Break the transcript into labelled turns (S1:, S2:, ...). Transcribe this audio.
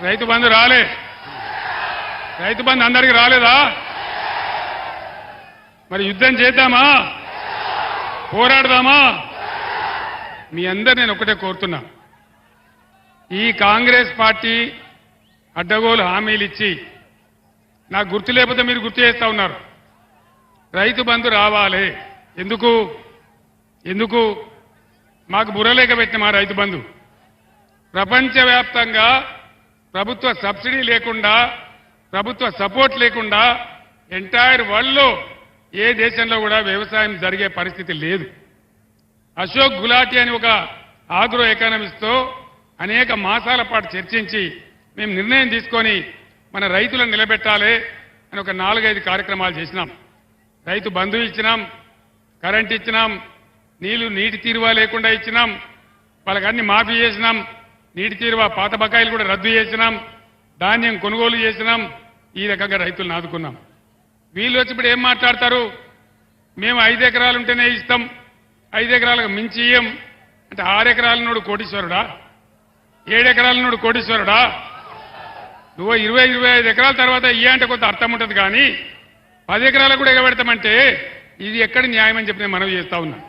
S1: రైతు బంధు రాలే. రైతు బంధు అందరికీ రాలేదా? మరి యుద్ధం చేద్దామా? పోరాడదామా? మీ అందరు నేను ఒకటే కోరుతున్నా. ఈ కాంగ్రెస్ పార్టీ అడ్డగోలు హామీలు ఇచ్చి నాకు గుర్తు లేకపోతే మీరు గుర్తు చేస్తా ఉన్నారు. రైతు బంధు రావాలి. ఎందుకు? ఎందుకు? మాకు బుర్రలేక పెట్టిన మా రైతు బంధు. ప్రపంచవ్యాప్తంగా ప్రభుత్వ సబ్సిడీ లేకుండా ప్రభుత్వ సపోర్ట్ లేకుండా ఎంటైర్ వరల్డ్లో ఏ దేశంలో కూడా వ్యవసాయం జరిగే పరిస్థితి లేదు. అశోక్ గులాటి అని ఒక ఆగ్రో ఎకానమిస్ట్తో అనేక మాసాల పాటు చర్చించి మేము నిర్ణయం తీసుకొని మన రైతులను నిలబెట్టాలి అని ఒక నాలుగైదు కార్యక్రమాలు చేసినాం. రైతు బంధు ఇచ్చినాం కరెంట్ ఇచ్చినాం నీళ్ళు నీటి తీరువా లేకుండా ఇచ్చినాం వాళ్ళకి అన్ని మాఫీ చేసినాం. నీటి తీరువా పాత బకాయిలు కూడా రద్దు చేసినాం ధాన్యం కొనుగోలు చేసినాం ఈ రకంగా రైతులను ఆదుకున్నాం వీళ్ళు వచ్చి ఇప్పుడు ఏం మాట్లాడతారు? మేము ఐదు ఎకరాలు ఉంటేనే ఇస్తాం ఐదు ఎకరాలకు మించి ఇయ్యం. అంటే ఆరు ఎకరాల నోడు కోటీశ్వరుడా? ఏడు ఎకరాల నోడు కోటీశ్వరుడా? నువ్వు ఇరవై ఇరవై ఐదు ఎకరాల తర్వాత ఇయ్య అంటే కొంత అర్థం ఉంటుంది కానీ పది ఎకరాలకు కూడా ఎగబెడతామంటే ఇది ఎక్కడ న్యాయం అని చెప్పి నేను మనవి చేస్తా ఉన్నాను